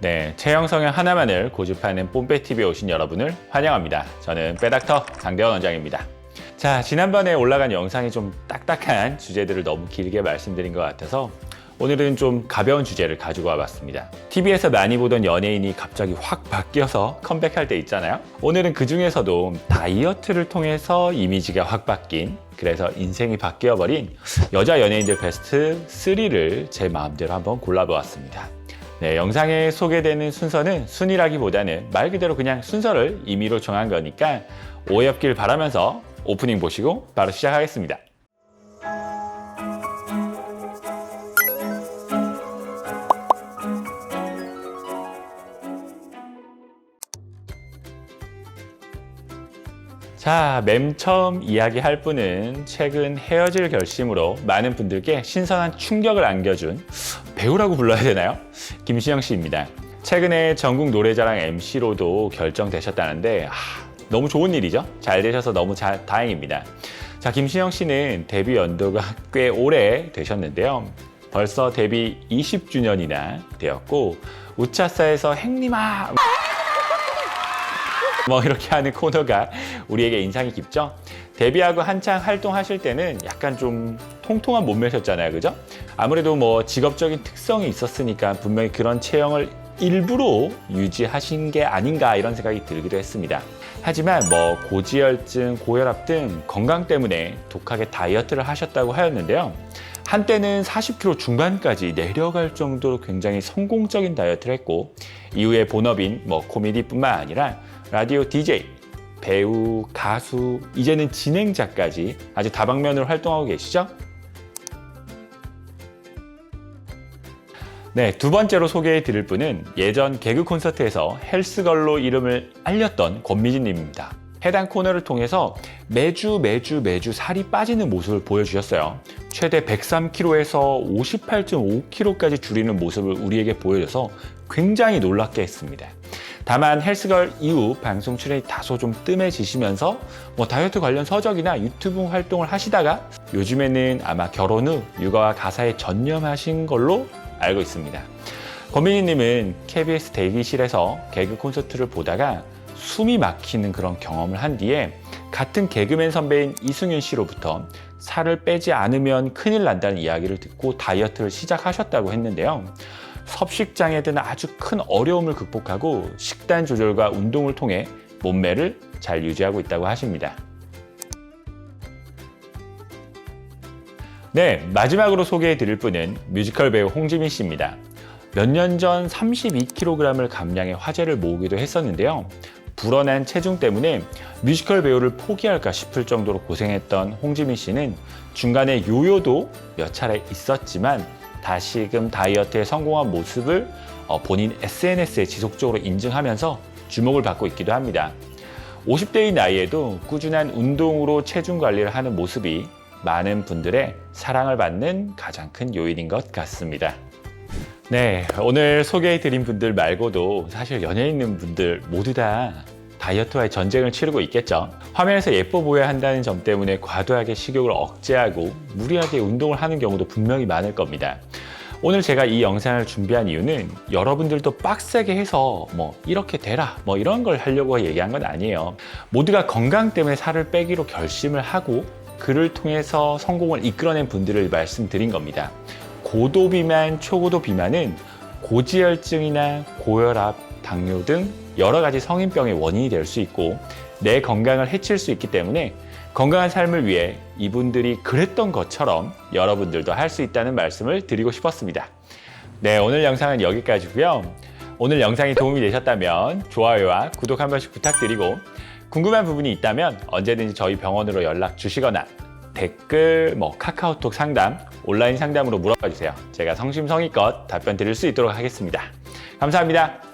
네, 체형 성형 하나만을 고집하는 뽐빼TV에 오신 여러분을 환영합니다. 저는 빼닥터 강대원 원장입니다. 자, 지난번에 올라간 영상이 좀 딱딱한 주제들을 너무 길게 말씀드린 것 같아서 오늘은 좀 가벼운 주제를 가지고 와봤습니다. TV에서 많이 보던 연예인이 갑자기 확 바뀌어서 컴백할 때 있잖아요. 오늘은 그 중에서도 다이어트를 통해서 이미지가 확 바뀐 그래서 인생이 바뀌어버린 여자 연예인들 베스트 3를 제 마음대로 한번 골라보았습니다. 네, 영상에 소개되는 순서는 순위라기보다는 말 그대로 그냥 순서를 임의로 정한 거니까 오해 없길 바라면서 오프닝 보시고 바로 시작하겠습니다. 자, 맨 처음 이야기할 분은 최근 헤어질 결심으로 많은 분들께 신선한 충격을 안겨준 배우라고 불러야 되나요? 김신영 씨입니다. 최근에 전국 노래자랑 MC로도 결정되셨다는데 아, 너무 좋은 일이죠. 잘 되셔서 너무 자, 다행입니다. 자, 김신영 씨는 데뷔 연도가 꽤 오래 되셨는데요. 벌써 데뷔 20주년이나 되었고 우차사에서 행님아 뭐 이렇게 하는 코너가 우리에게 인상이 깊죠? 데뷔하고 한창 활동하실 때는 약간 좀 통통한 몸매셨잖아요, 그죠? 아무래도 뭐 직업적인 특성이 있었으니까 분명히 그런 체형을 일부러 유지하신 게 아닌가 이런 생각이 들기도 했습니다. 하지만 뭐 고지혈증, 고혈압 등 건강 때문에 독하게 다이어트를 하셨다고 하였는데요. 한때는 40kg 중반까지 내려갈 정도로 굉장히 성공적인 다이어트를 했고 이후에 본업인 뭐 코미디뿐만 아니라 라디오 DJ, 배우, 가수, 이제는 진행자까지 아주 다방면으로 활동하고 계시죠? 네, 두 번째로 소개해 드릴 분은 예전 개그 콘서트에서 헬스걸로 이름을 알렸던 권미진 님입니다. 해당 코너를 통해서 매주 매주 매주 살이 빠지는 모습을 보여주셨어요. 최대 103kg에서 58.5kg까지 줄이는 모습을 우리에게 보여줘서 굉장히 놀랍게 했습니다. 다만 헬스걸 이후 방송 출연이 다소 좀 뜸해지시면서 뭐 다이어트 관련 서적이나 유튜브 활동을 하시다가 요즘에는 아마 결혼 후 육아와 가사에 전념하신 걸로 알고 있습니다. 권민희님은 KBS 대기실에서 개그 콘서트를 보다가 숨이 막히는 그런 경험을 한 뒤에 같은 개그맨 선배인 이승윤 씨로부터 살을 빼지 않으면 큰일 난다는 이야기를 듣고 다이어트를 시작하셨다고 했는데요. 섭식장애 등 아주 큰 어려움을 극복하고 식단 조절과 운동을 통해 몸매를 잘 유지하고 있다고 하십니다. 네, 마지막으로 소개해 드릴 분은 뮤지컬 배우 홍지민 씨입니다. 몇 년 전 32kg을 감량해 화제를 모으기도 했었는데요. 불어난 체중 때문에 뮤지컬 배우를 포기할까 싶을 정도로 고생했던 홍지민 씨는 중간에 요요도 몇 차례 있었지만 다시금 다이어트에 성공한 모습을 어, 본인 SNS에 지속적으로 인증하면서 주목을 받고 있기도 합니다. 50대의 나이에도 꾸준한 운동으로 체중 관리를 하는 모습이 많은 분들의 사랑을 받는 가장 큰 요인인 것 같습니다. 네, 오늘 소개해드린 분들 말고도 사실 연예인 분들 모두 다 다이어트와의 전쟁을 치르고 있겠죠. 화면에서 예뻐 보여야 한다는 점 때문에 과도하게 식욕을 억제하고 무리하게 운동을 하는 경우도 분명히 많을 겁니다. 오늘 제가 이 영상을 준비한 이유는 여러분들도 빡세게 해서 뭐 이렇게 되라 뭐 이런 걸 하려고 얘기한 건 아니에요. 모두가 건강 때문에 살을 빼기로 결심을 하고 그를 통해서 성공을 이끌어낸 분들을 말씀드린 겁니다. 고도 비만, 초고도 비만은 고지혈증이나 고혈압, 당뇨 등 여러 가지 성인병의 원인이 될 수 있고 내 건강을 해칠 수 있기 때문에 건강한 삶을 위해 이분들이 그랬던 것처럼 여러분들도 할 수 있다는 말씀을 드리고 싶었습니다. 네, 오늘 영상은 여기까지고요. 오늘 영상이 도움이 되셨다면 좋아요와 구독 한 번씩 부탁드리고 궁금한 부분이 있다면 언제든지 저희 병원으로 연락 주시거나 댓글, 뭐 카카오톡 상담, 온라인 상담으로 물어봐 주세요. 제가 성심성의껏 답변 드릴 수 있도록 하겠습니다. 감사합니다.